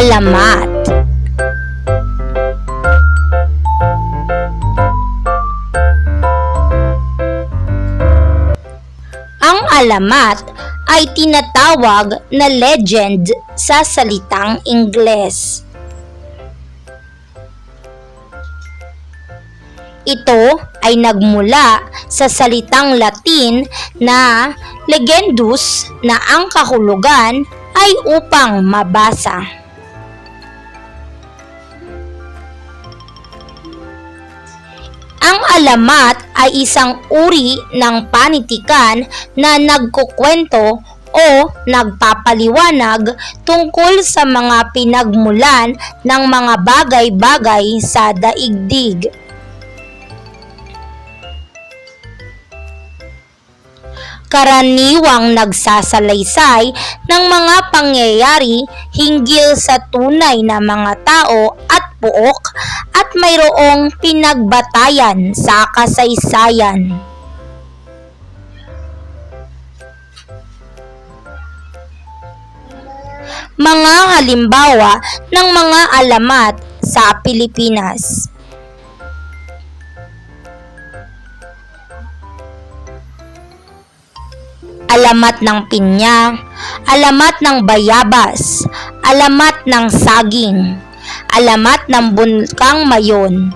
alamat. Ang alamat ay tinatawag na legend sa salitang Ingles. Ito ay nagmula sa salitang Latin na legendus na ang kahulugan ay upang mabasa. Alamat ay isang uri ng panitikan na nagkukwento o nagpapaliwanag tungkol sa mga pinagmulan ng mga bagay-bagay sa daigdig. Karaniwang nagsasalaysay ng mga pangyayari hinggil sa tunay na mga tao at buok at mayroong pinagbatayan sa kasaysayan. Mga halimbawa ng mga alamat sa Pilipinas. Alamat ng pinya, alamat ng bayabas, alamat ng saging, alamat ng bulkang mayon,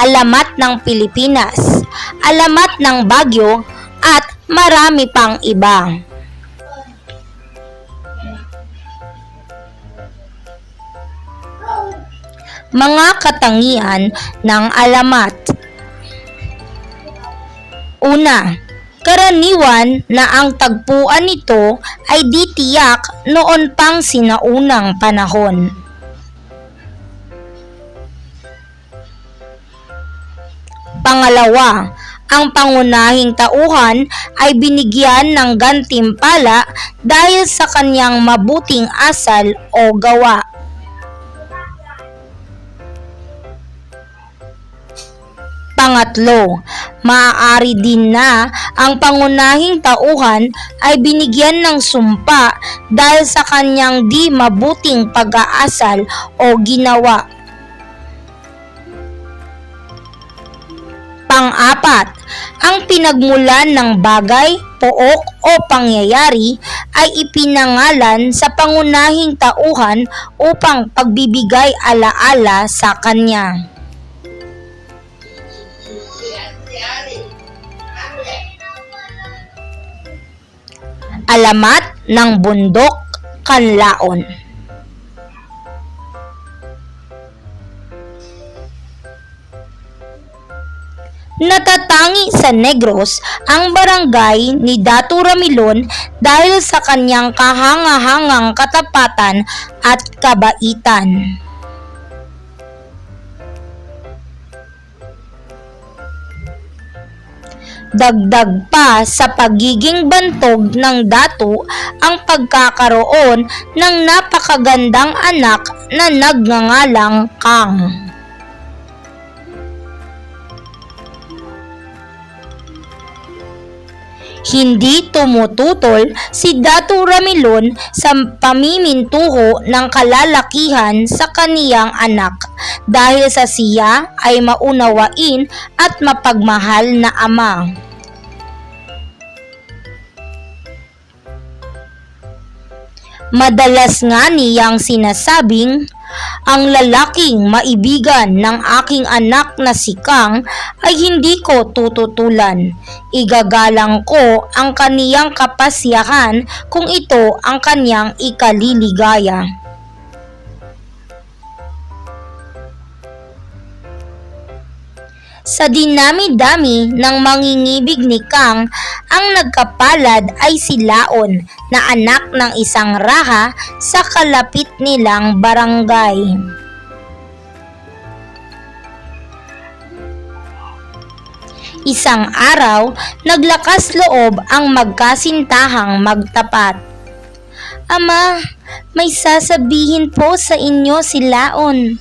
alamat ng Pilipinas, alamat ng Bagyo, at marami pang iba. Mga katangian ng alamat. Una, Karaniwan na ang tagpuan nito ay di tiyak noon pang sinaunang panahon. Pangalawa, ang pangunahing tauhan ay binigyan ng gantimpala dahil sa kanyang mabuting asal o gawa. Pangatlo, maaari din na ang pangunahing tauhan ay binigyan ng sumpa dahil sa kanyang di mabuting pag-aasal o ginawa. Pang-apat, ang pinagmulan ng bagay, pook o pangyayari ay ipinangalan sa pangunahing tauhan upang pagbibigay alaala sa kanya. Alamat ng Bundok Kanlaon Natatangi sa Negros ang barangay ni Datu Ramilon dahil sa kanyang kahangahangang katapatan at kabaitan. Dagdag pa sa pagiging bantog ng datu ang pagkakaroon ng napakagandang anak na nagngangalang Kang. Hindi tumututol si Datu Ramilon sa pamimintuho ng kalalakihan sa kaniyang anak dahil sa siya ay maunawain at mapagmahal na ama. Madalas nga niyang sinasabing, ang lalaking maibigan ng aking anak na si Kang ay hindi ko tututulan. Igagalang ko ang kaniyang kapasyahan kung ito ang kaniyang ikaliligaya. Sa dinami-dami ng mangingibig ni Kang, ang nagkapalad ay si Laon na anak ng isang raha sa kalapit nilang barangay. Isang araw, naglakas loob ang magkasintahang magtapat. Ama, may sasabihin po sa inyo si Laon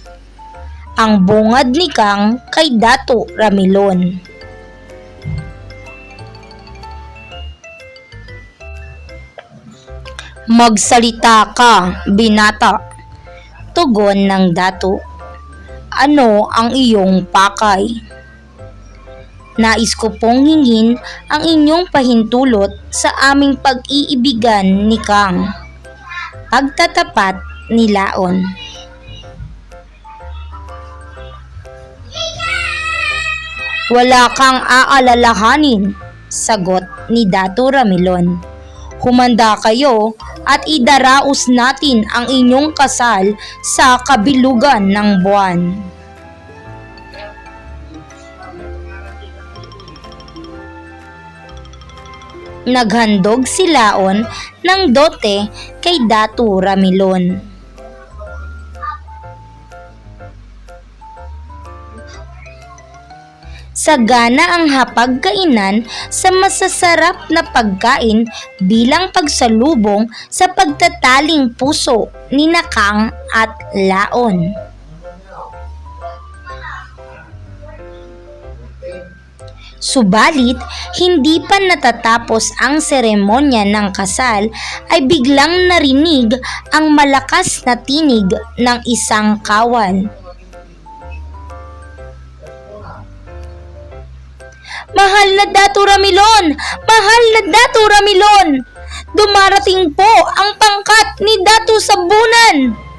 ang bungad ni Kang kay Dato Ramilon. Magsalita ka, binata. Tugon ng dato. Ano ang iyong pakay? Nais ko pong hingin ang inyong pahintulot sa aming pag-iibigan ni Kang. Pagtatapat ni Laon. Wala kang aalalahanin, sagot ni Dato Ramilon. Humanda kayo at idaraos natin ang inyong kasal sa kabilugan ng buwan. Naghandog si Laon ng dote kay Dato Ramilon. Sagana ang hapagkainan sa masasarap na pagkain bilang pagsalubong sa pagtataling puso ni Nakang at Laon. Subalit, hindi pa natatapos ang seremonya ng kasal ay biglang narinig ang malakas na tinig ng isang kawal. Mahal na Dato Ramilon! Mahal na Dato Ramilon! Dumarating po ang pangkat ni Dato Sabunan!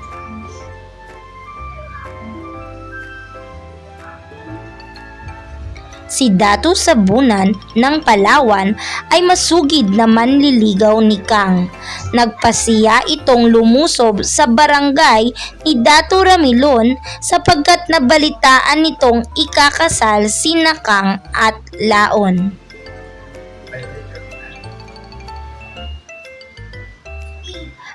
Si Dato Sabunan ng Palawan ay masugid na manliligaw ni Kang. Nagpasiya itong lumusob sa barangay ni Dato Ramilon sapagkat nabalitaan nitong ikakasal si Kang at Laon.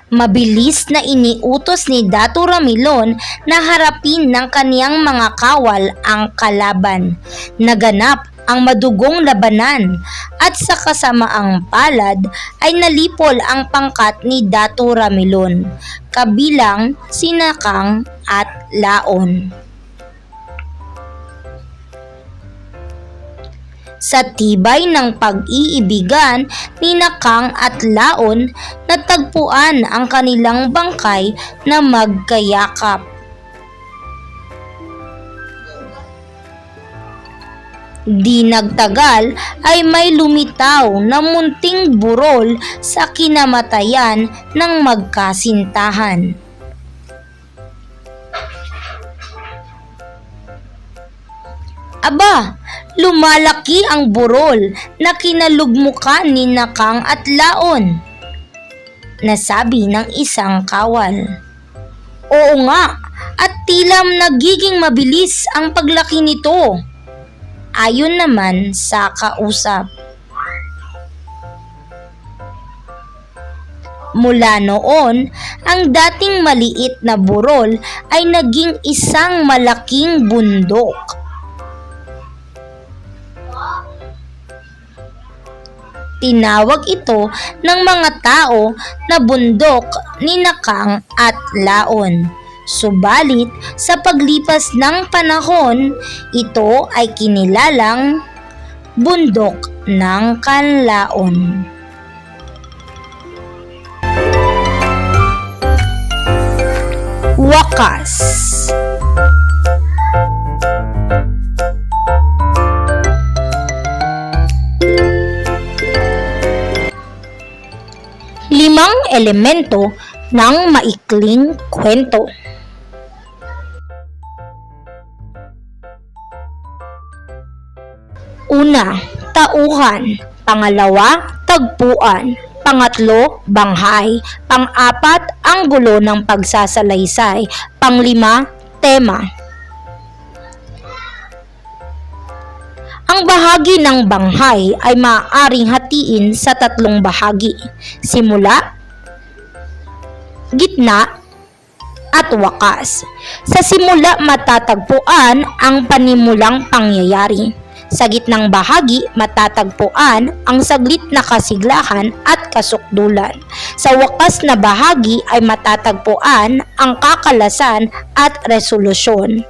Mabilis na iniutos ni Dato Ramilon na harapin ng kaniyang mga kawal ang kalaban. Naganap ang madugong labanan at sa kasamaang palad ay nalipol ang pangkat ni Dato Ramilon, kabilang sinakang at laon. Sa tibay ng pag-iibigan ni Nakang at Laon, natagpuan ang kanilang bangkay na magkayakap. Di nagtagal ay may lumitaw na munting burol sa kinamatayan ng magkasintahan. Aba, lumalaki ang burol na kinalugmukan ni Nakang at Laon. Nasabi ng isang kawal. Oo nga, at tilam nagiging mabilis ang paglaki nito. Ayon naman sa kausap. Mula noon, ang dating maliit na burol ay naging isang malaking bundok. Tinawag ito ng mga tao na bundok ni Nakang at Laon. Subalit, sa paglipas ng panahon, ito ay kinilalang bundok ng Kanlaon. Wakas Limang elemento ng maikling kwento. Una, tauhan. Pangalawa, tagpuan. Pangatlo, banghay. Pang-apat, ang gulo ng pagsasalaysay. Panglima, tema. Ang bahagi ng banghay ay maaaring hatiin sa tatlong bahagi. Simula, gitna, at wakas. Sa simula matatagpuan ang panimulang pangyayari. Sa gitnang bahagi matatagpuan ang saglit na kasiglahan at kasukdulan. Sa wakas na bahagi ay matatagpuan ang kakalasan at resolusyon.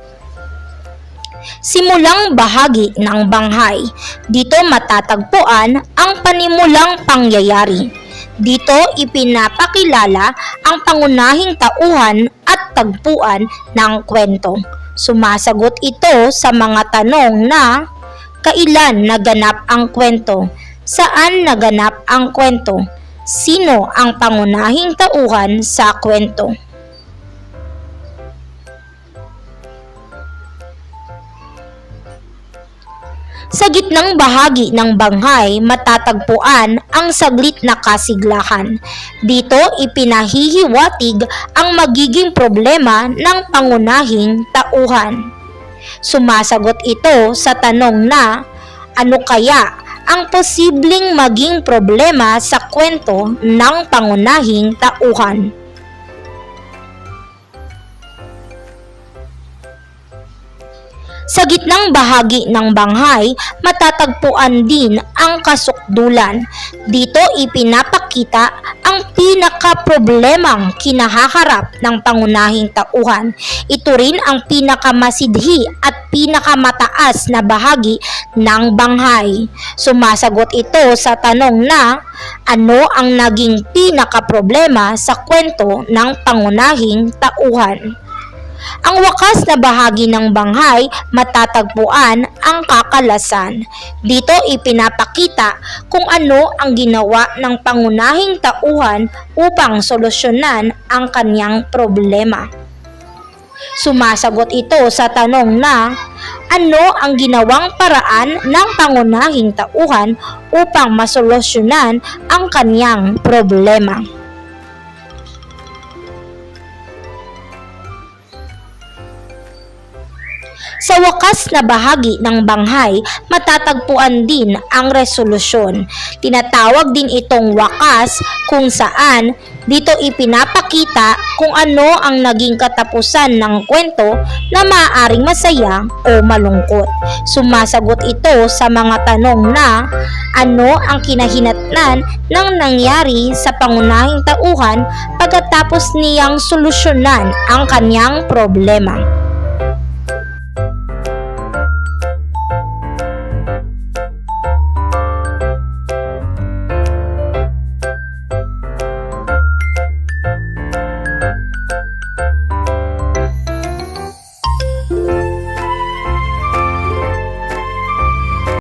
Simulang bahagi ng banghay. Dito matatagpuan ang panimulang pangyayari. Dito ipinapakilala ang pangunahing tauhan at tagpuan ng kwento. Sumasagot ito sa mga tanong na Kailan naganap ang kwento? Saan naganap ang kwento? Sino ang pangunahing tauhan sa kwento? Sa gitnang bahagi ng banghay, matatagpuan ang saglit na kasiglahan. Dito ipinahihiwatig ang magiging problema ng pangunahing tauhan. Sumasagot ito sa tanong na ano kaya ang posibleng maging problema sa kwento ng pangunahing tauhan. Sa gitnang bahagi ng banghay, matatagpuan din ang kasukdulan. Dito ipinapakita ang pinaka-problemang kinahaharap ng pangunahing tauhan. Ito rin ang pinakamasidhi at pinakamataas na bahagi ng banghay. Sumasagot ito sa tanong na ano ang naging pinaka-problema sa kwento ng pangunahing tauhan. Ang wakas na bahagi ng banghay matatagpuan ang kakalasan. Dito ipinapakita kung ano ang ginawa ng pangunahing tauhan upang solusyonan ang kanyang problema. Sumasagot ito sa tanong na ano ang ginawang paraan ng pangunahing tauhan upang masolusyonan ang kanyang problema. Sa wakas na bahagi ng banghay, matatagpuan din ang resolusyon. Tinatawag din itong wakas kung saan dito ipinapakita kung ano ang naging katapusan ng kwento na maaaring masaya o malungkot. Sumasagot ito sa mga tanong na ano ang kinahinatnan ng nangyari sa pangunahing tauhan pagkatapos niyang solusyonan ang kanyang problema.